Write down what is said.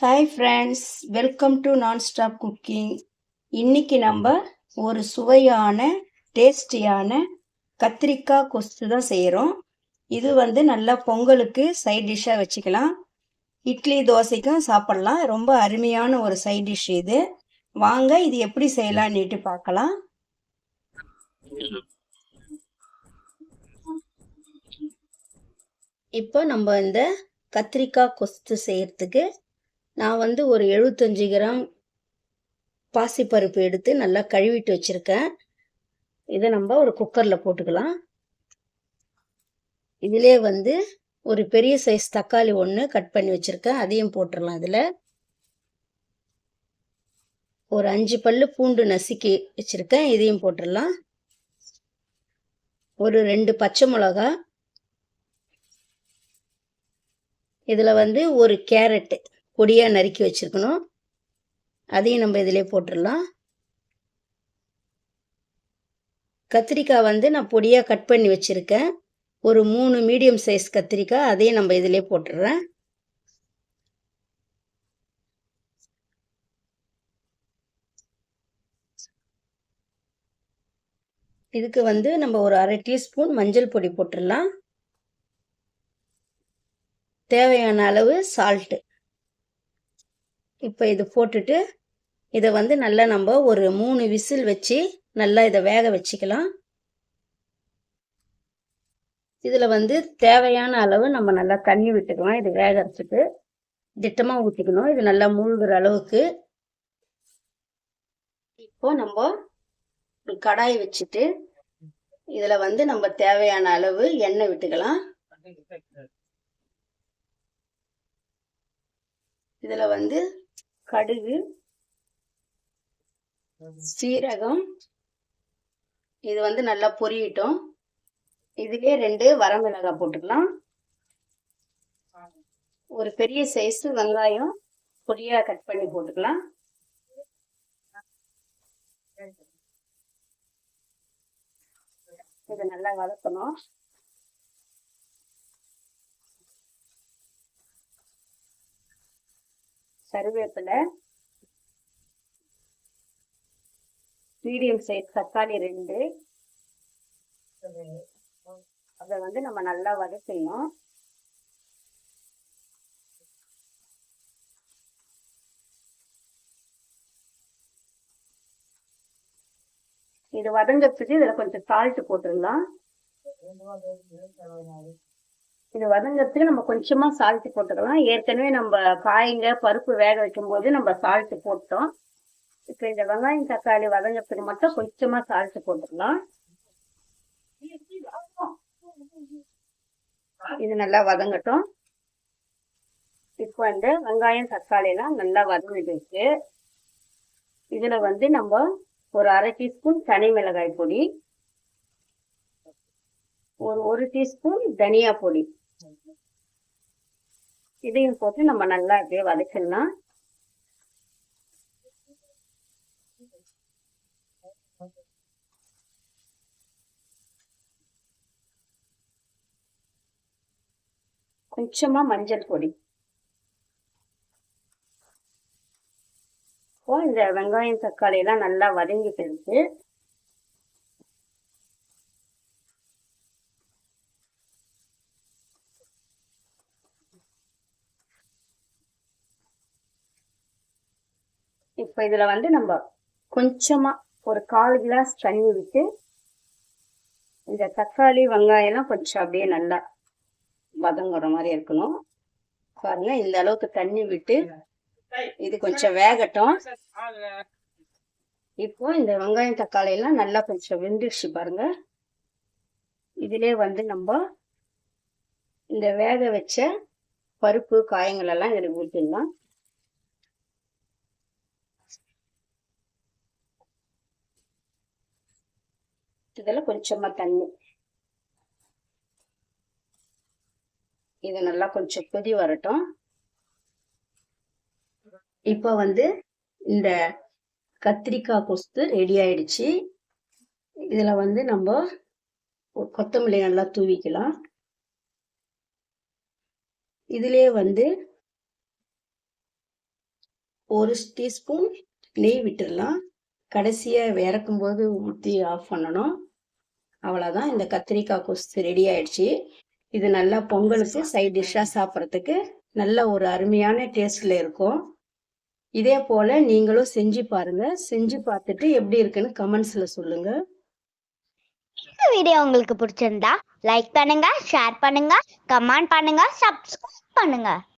Hi friends welcome to non stop cooking இன்னைக்கு நம்ம ஒரு சுவையான டேஸ்டியான கத்திரிக்காய் கொஸ்து தான் செய்கிறோம் இது வந்து நல்லா பொங்கலுக்கு சைட் டிஷ்ஷாக வச்சுக்கலாம். இட்லி தோசைக்கும் சாப்பிட்லாம். ரொம்ப அருமையான ஒரு சைட் டிஷ் இது. வாங்க இது எப்படி செய்யலாம்னுட்டு பார்க்கலாம். இப்போ நம்ம இந்த கத்திரிக்காய் கொஸ்து செய்யறதுக்கு நான் வந்து ஒரு எழுபத்தஞ்சி கிராம் பாசிப்பருப்பு எடுத்து நல்லா கழுவிட்டு வச்சுருக்கேன். இதை நம்ம ஒரு குக்கரில் போட்டுக்கலாம். இதிலே வந்து ஒரு பெரிய சைஸ் தக்காளி ஒன்று கட் பண்ணி வச்சுருக்கேன். அதையும் போட்டுடலாம் இதில். ஒரு அஞ்சு பல்லு பூண்டு நசுக்கி வச்சுருக்கேன். இதையும் போட்டுடலாம் ஒரு ரெண்டு பச்சை மிளகா. இதில் வந்து ஒரு கேரட்டு. பொடியாக நறுக்கி வச்சுருக்கணும். அதையும் நம்ம இதிலே போட்டுடலாம். கத்திரிக்காய் வந்து நான் பொடியாக கட் பண்ணி வச்சுருக்கேன். ஒரு மூணு மீடியம் சைஸ் கத்திரிக்காய் அதையும் நம்ம இதிலே போட்டுடுறேன். இதுக்கு வந்து நம்ம ஒரு அரை டீஸ்பூன் மஞ்சள் பொடி போட்டுடலாம். தேவையான அளவு சால்ட்டு இப்போ இது போட்டுட்டு இதை வந்து நல்லா நம்ம ஒரு மூணு விசில் வச்சு நல்லா இதை வேக வச்சுக்கலாம். இதில் வந்து தேவையான அளவு நம்ம நல்லா தண்ணி விட்டுக்கலாம். இது வேகிறதுக்கு. திட்டமாக ஊற்றிக்கணும் இது நல்லா மூழ்கிற அளவுக்கு. இப்போ நம்ம ஒரு கடாய் வச்சுட்டு இதில் வந்து நம்ம தேவையான அளவு எண்ணெய் விட்டுக்கலாம். இதில் வந்து கடுகு சீரகம் இது வந்து நல்லா பொரியட்டும். இதுலயே ரெண்டு வரமிளகாய் போட்டுக்கலாம். ஒரு பெரிய சைஸ் வெங்காயம் பொடியா கட் பண்ணி போட்டுக்கலாம். இதை நல்லா வதக்கணும். கருவேப்பிலை மீடியம் சைஸ் தக்காளி ரெண்டு. அதை வந்து நம்ம நல்லா வதக்கணும். இது வதங்கிறதுக்கு இதில் கொஞ்சம் சால்ட் போட்டுடலாம். இது வதங்கிறதுக்கு நம்ம கொஞ்சமா சால்ட் போட்டுக்கலாம். ஏற்கனவே நம்ம காய்ங்க பருப்பு வேக வைக்கும் போது நம்ம சால்ட் போட்டோம். இப்போ இந்த வெங்காயம் தக்காளி வதங்கிறதுக்கு மட்டும் கொஞ்சமா சால்ட் போட்டுக்கலாம். இது நல்லா வதங்கட்டும். இப்போ இந்த வெங்காயம் தக்காளி எல்லாம் நல்லா வதங்கிட்டு இதுல வந்து நம்ம ஒரு அரை டீஸ்பூன் தனி மிளகாய் பொடி ஒரு ஒரு டீஸ்பூன் தனியா பொடி. இதையும் போட்டு நம்ம நல்லா அப்படியே வதக்கிடலாம் கொஞ்சமா மஞ்சள் பொடி. இந்த வெங்காயம் தக்காளி எல்லாம் நல்லா வதங்கிட்டு இருக்கு. இப்போ இதில் வந்து நம்ம கொஞ்சமாக ஒரு கால் கிளாஸ் தண்ணி விட்டு இந்த தக்காளி வெங்காயம்லாம் கொஞ்சம் அப்படியே நல்லா வதங்குற மாதிரி இருக்கணும். பாருங்க இந்த அளவுக்கு தண்ணி விட்டு இது கொஞ்சம் வேகட்டும். இப்போ இந்த வெங்காயம் தக்காளி எல்லாம் நல்லா கொஞ்சம் வெந்துடுச்சு பாருங்க. இதிலே வந்து நம்ம இந்த வேக வச்ச பருப்பு காயங்கள் எல்லாம் இதில் ஊற்றிடலாம் இதில் கொஞ்சமாக தண்ணி. இது நல்லா கொஞ்சம் கொதி வரட்டும். இப்போ வந்து இந்த கத்திரிக்காய் கொஸ்து ரெடி ஆயிடுச்சு. இதுல வந்து நம்ம கொத்தமல்லி நல்லா தூவிக்கலாம். இதுலயே வந்து ஒரு டீஸ்பூன் நெய் விட்டுடலாம். கடைசியாக இறக்கும்போது ஊற்றி ஆஃப் பண்ணணும். அவ்வளோதான் இந்த கத்திரிக்காய் கொஸ்து ரெடி ஆயிடுச்சு. இது நல்லா பொங்கலுக்கு சைட் டிஷ்ஷாக சாப்பிட்றதுக்கு நல்ல ஒரு அருமையான டேஸ்டில் இருக்கும். இதே போல் நீங்களும் செஞ்சு பாருங்கள் செஞ்சு பார்த்துட்டு எப்படி இருக்குன்னு கமெண்ட்ஸில் சொல்லுங்கள் இந்த வீடியோ உங்களுக்கு பிடிச்சிருந்தா லைக் பண்ணுங்க ஷேர் பண்ணுங்க கமெண்ட் பண்ணுங்க சப்ஸ்கிரைப் பண்ணுங்க.